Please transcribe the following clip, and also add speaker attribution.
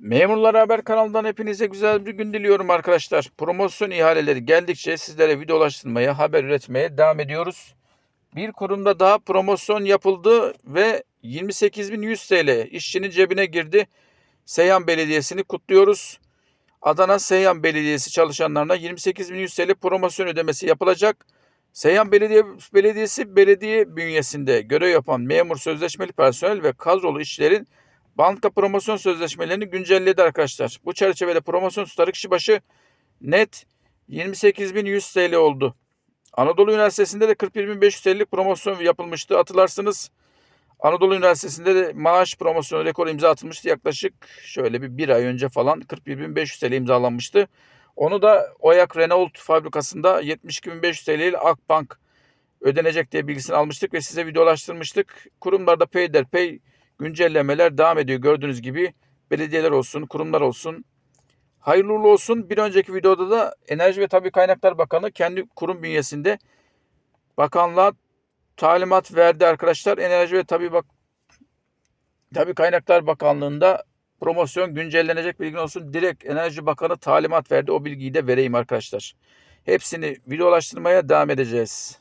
Speaker 1: Memurlar Haber kanalından hepinize güzel bir gün diliyorum arkadaşlar. Promosyon ihaleleri geldikçe sizlere videolaştırmaya, haber üretmeye devam ediyoruz. Bir kurumda daha promosyon yapıldı ve 28.100 TL işçinin cebine girdi. Seyhan Belediyesi'ni kutluyoruz. Adana Seyhan Belediyesi çalışanlarına 28.100 TL promosyon ödemesi yapılacak. Seyhan Belediye, Belediyesi belediye bünyesinde görev yapan memur sözleşmeli personel ve kadrolu işçilerin banka promosyon sözleşmelerini güncelledi arkadaşlar. Bu çerçevede promosyon tutarı kişi başı net 28.100 TL oldu. Anadolu Üniversitesi'nde de 41.500 TL'lik promosyon yapılmıştı hatırlarsınız. Anadolu Üniversitesi'nde de maaş promosyonu rekoru imza atılmıştı. Yaklaşık şöyle bir, bir ay önce falan 41.500 TL imzalanmıştı. Onu da Oyak Renault fabrikasında 72.500 TL ile Akbank ödenecek diye bilgisini almıştık ve size videolaştırmıştık. Kurumlarda peyderpey güncellemeler devam ediyor. Gördüğünüz gibi belediyeler olsun, kurumlar olsun. Hayırlı olsun. Bir önceki videoda da Enerji ve Tabi Kaynaklar Bakanı kendi kurum bünyesinde bakanlığa talimat verdi arkadaşlar. Enerji ve Tabi Bak Tabi Kaynaklar Bakanlığı'nda promosyon güncellenecek bilgin olsun. Direkt Enerji Bakanı talimat verdi. O bilgiyi de vereyim arkadaşlar. Hepsini videolaştırmaya devam edeceğiz.